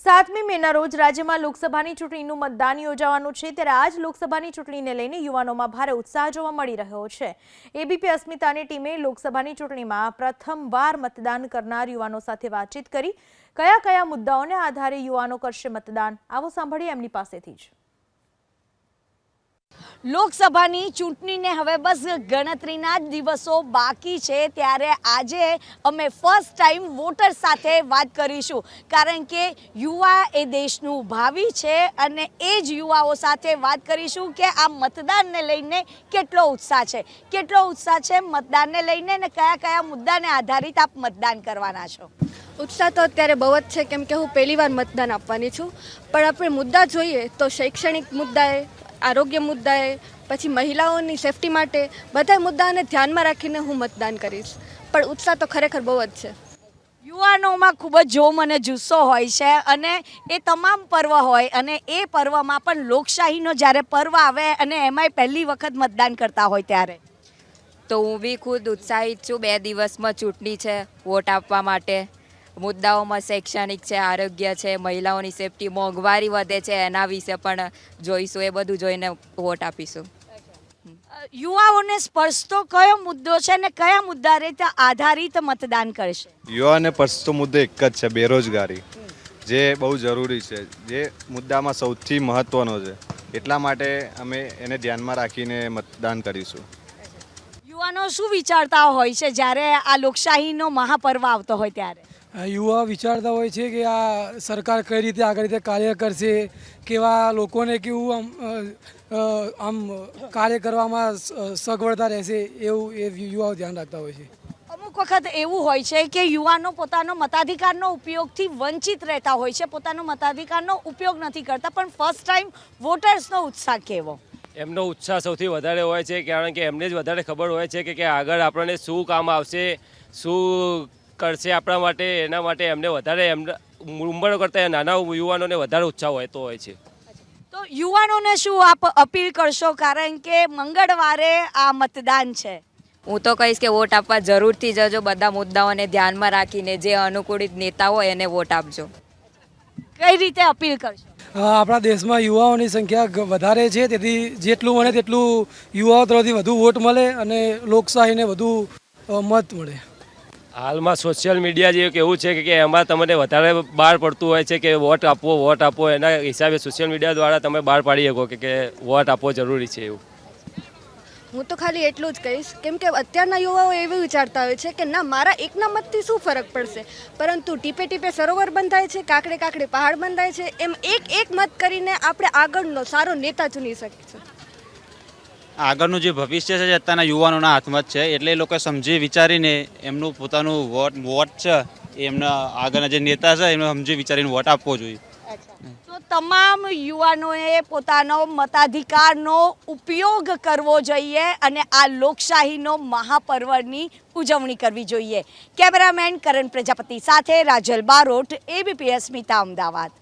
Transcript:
સાતમી મેના રોજ રાજ્યમાં લોકસભાની ચૂંટણીનું મતદાન યોજાવાનું છે, ત્યારે આજ લોકસભાની ચૂંટણીને લઈને યુવાનોમાં ભારે ઉત્સાહ જોવા મળી રહ્યો છે. એબીપી અસ્મિતાની ટીમે લોકસભાની ચૂંટણીમાં પ્રથમવાર મતદાન કરનાર યુવાનો સાથે વાતચીત કરી. કયા કયા મુદ્દાઓને આધારે યુવાનો કરશે મતદાન? આવો સાંભળીએ એમની પાસેથી જ. લોકસભાની ચૂંટણીને હવે બસ ગણતરીના જ દિવસો બાકી છે. ત્યારે આજે અમે ફર્સ્ટ ટાઈમ વોટર સાથે વાત કરીશું. કારણ કે યુવા એ દેશનું ભાવિ છે અને એ જ યુવાઓ સાથે વાત કરીશું કે આ મતદાનને લઈને કેટલો ઉત્સાહ છે. કેટલો ઉત્સાહ છે મતદાનને લઈને અને કયા કયા મુદ્દાને આધારિત આપ મતદાન કરવાના છો? ઉત્સાહ તો અત્યારે બહુ જ છે કેમ કે હું પહેલી વાર મતદાન આપવાની છું. પણ આપણે મુદ્દા જોઈએ તો શૈક્ષણિક મુદ્દાએ આરોગ્ય મુદ્દાએ પછી મહિલાઓની સેફટી માટે બધા મુદ્દાને ધ્યાનમાં રાખીને હું મતદાન કરીશ. પણ ઉત્સાહ તો ખરેખર બહુ જ છે. યુવાનોમાં ખૂબ જ જોમ અને જુસ્સો હોય છે અને એ તમામ પર્વ હોય અને એ પર્વમાં પણ લોકશાહીનો જ્યારે પર્વ આવે અને એમાંય પહેલી વખત મતદાન કરતા હોય ત્યારે. તો હું બી ખુદ ઉત્સાહિત છું. બે દિવસમાં ચૂંટણી છે વોટ આપવા માટે. મુદ્દાઓમાં શૈક્ષણિક છે આરોગ્ય છે મહિલાઓની સેફટી મોંઘવારી વધે છે એના વિશે પણ જોઈશું એ બધું જોઈને વોટ આપીશું. યુવાઓને સ્પર્શતો કયો મુદ્દો છે અને કયા મુદ્દા રીતે આધારિત મતદાન કરશે? યુવાને સ્પર્શતો મુદ્દો એક જ છે બેરોજગારી. જે બહુ જરૂરી છે જે મુદ્દામાં સૌથી મહત્ત્વનો છે. એટલા માટે અમે એને ધ્યાનમાં રાખીને મતદાન કરીશું. યુવાનો શું વિચારતા હોય છે જ્યારે આ લોકશાહીનો મહાપર્વ આવતો હોય ત્યારે? યુવા વિચારતા હોય છે કે આ સરકાર કઈ રીતે આગળ રીતે કાર્ય કરશે કેવા લોકોને કેવું આમ આમ કાર્ય કરવામાં સગવડતા રહેશે એવું એ યુવાઓ ધ્યાન રાખતા હોય છે. અમુક વખત એવું હોય છે કે યુવાનો પોતાનો મતાધિકારનો ઉપયોગથી વંચિત રહેતા હોય છે પોતાનો મતાધિકારનો ઉપયોગ નથી કરતા પણ ફર્સ્ટ ટાઈમ વોટર્સનો ઉત્સાહ કેવો? એમનો ઉત્સાહ સૌથી વધારે હોય છે કારણ કે એમને જ વધારે ખબર હોય છે કે કે આગળ આપણને શું કામ આવશે શું કરશે આપણા માટે એના માટે એમને વધારે એમને ઉંમર કરતાં નાના યુવાનોને વધારે ઉત્સાહ હોતો હોય છે. તો યુવાનોને શું આપ અપીલ કરશો? કારણ કે મંગળવારે આ મતદાન છે. હું તો કહીશ કે વોટ આપવા જરૂરથી જજો. બધા મુદ્દાઓને ધ્યાનમાં રાખીને જે અનુકૂળિત નેતા હોય એને વોટ આપજો. કઈ રીતે અપીલ કરશો? આપણા દેશમાં યુવાઓની સંખ્યા વધારે છે તેથી જેટલું મળે તેટલું યુવાઓ તરફથી વધુ વોટ મળે અને લોકશાહીને વધુ મત મળે. હાલમાં સોશિયલ મીડિયા જેવું કે એવું છે કે- એમાં તમને વધારે બહાર પડતું હોય છે કે વોટ આપવો વોટ આપવો, એના હિસાબે સોશિયલ મીડિયા દ્વારા તમે બહાર પાડી શકો કે વોટ આપવો જરૂરી છે એવું. હું તો ખાલી એટલું જ કહીશ, કેમ કે અત્યારના યુવાઓ એવું વિચારતા હોય છે કે ના, મારા એકના મતથી શું ફરક પડશે? પરંતુ ટીપે ટીપે સરોવર બંધાય છે, કાકડે કાકડે પહાડ બંધાય છે, એમ એક એક મત કરીને આપણે આગળનો સારો નેતા ચૂની શકીશું. આગળનું જે ભવિષ્ય છે અત્યારના યુવાનોના હાથમાં જ છે, એટલે એ લોકો સમજી વિચારીને એમનું પોતાનું વોટ વોટ છે એમના આગળના જે નેતા છે, એમને સમજી વિચારીને વોટ આપવો જોઈએ. તો તમામ યુવાનોએ પોતાનો મતાધિકારનો ઉપયોગ કરવો જોઈએ અને આ લોકશાહીનો મહાપર્વની ઉજવણી કરવી જોઈએ. કેમેરામેન કરણ પ્રજાપતિ સાથે રાજલ બારોટ એબીપીએસ મિતા અમદાવાદ.